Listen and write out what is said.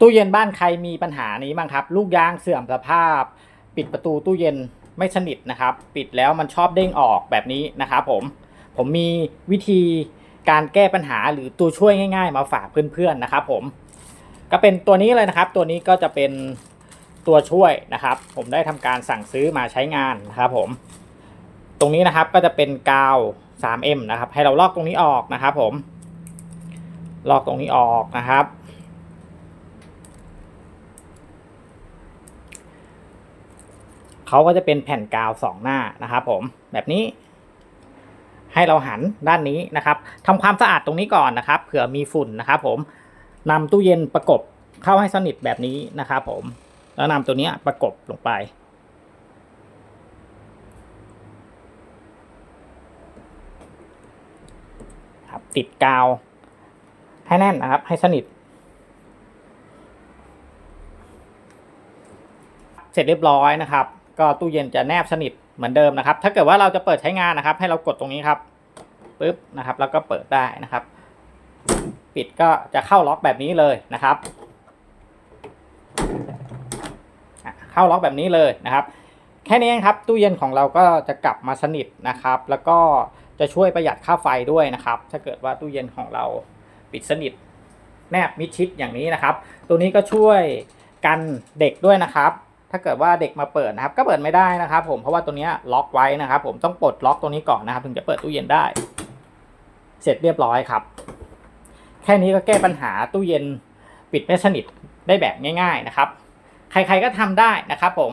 ตู้เย็นบ้านใครมีปัญหานี้บ้างครับ ลูกยางเสื่อมสภาพ ปิดประตูตู้เย็นไม่สนิทนะครับ ปิดแล้วมันชอบเด้งออกแบบนี้นะครับผมผมมีวิธีการแก้ปัญหาหรือตัวช่วยง่าย ๆ มาฝากเพื่อนๆนะครับ ผมก็เป็นตัวนี้เลยนะครับ ตัวนี้ก็จะเป็นตัวช่วยนะครับ ผมได้ทำการสั่งซื้อมาใช้งานนะครับผม ตรงนี้นะครับก็จะเป็นกาว 3M นะครับ ให้เราลอกตรงนี้ออกนะครับ ผมลอกตรงนี้ออกนะครับ เขาก็จะเป็นแผ่นกาวสองหน้านะครับผมแบบนี้ ให้เราหันด้านนี้นะครับทำความสะอาดตรงนี้ก่อนนะครับเผื่อมีฝุ่นนะครับผมนำตู้เย็นประกบเข้าให้สนิทแบบนี้นะครับผมแล้วนำตัวนี้ประกบลงไปครับติดกาว ให้แน่นนะครับ ให้สนิท เสร็จเรียบร้อยนะครับ ก็ตู้เย็นจะแนบสนิทเหมือนเดิมนะครับ ถ้าเกิดว่าเราจะเปิดใช้งานนะครับ ให้เรากดตรงนี้ครับปึ๊บนะครับ แล้วก็เปิดได้นะครับ ปิดก็จะเข้าล็อกแบบนี้เลยนะครับ เข้าล็อกแบบนี้เลยนะครับ แค่นี้ครับตู้เย็นของเราก็จะกลับมาสนิทนะครับ แล้วก็จะช่วยประหยัดค่าไฟด้วยนะครับ ถ้าเกิดว่าตู้เย็นของเราปิดสนิทแนบมิดชิดอย่างนี้นะครับ ตัวนี้ก็ช่วยกันเด็กด้วยนะครับ ถ้าเกิดว่าเด็กมาเปิดนะครับ ก็เปิดไม่ได้นะครับ ผมเพราะว่าตัวนี้ล็อกไว้นะครับ ผมต้องปลดล็อกตัวนี้ก่อนนะครับ ถึงจะเปิดตู้เย็นได้ เสร็จเรียบร้อยครับ แค่นี้ก็แก้ปัญหาตู้เย็นปิดไม่สนิทได้แบบง่าย ๆนะครับ ใครๆก็ทำได้นะครับ ผม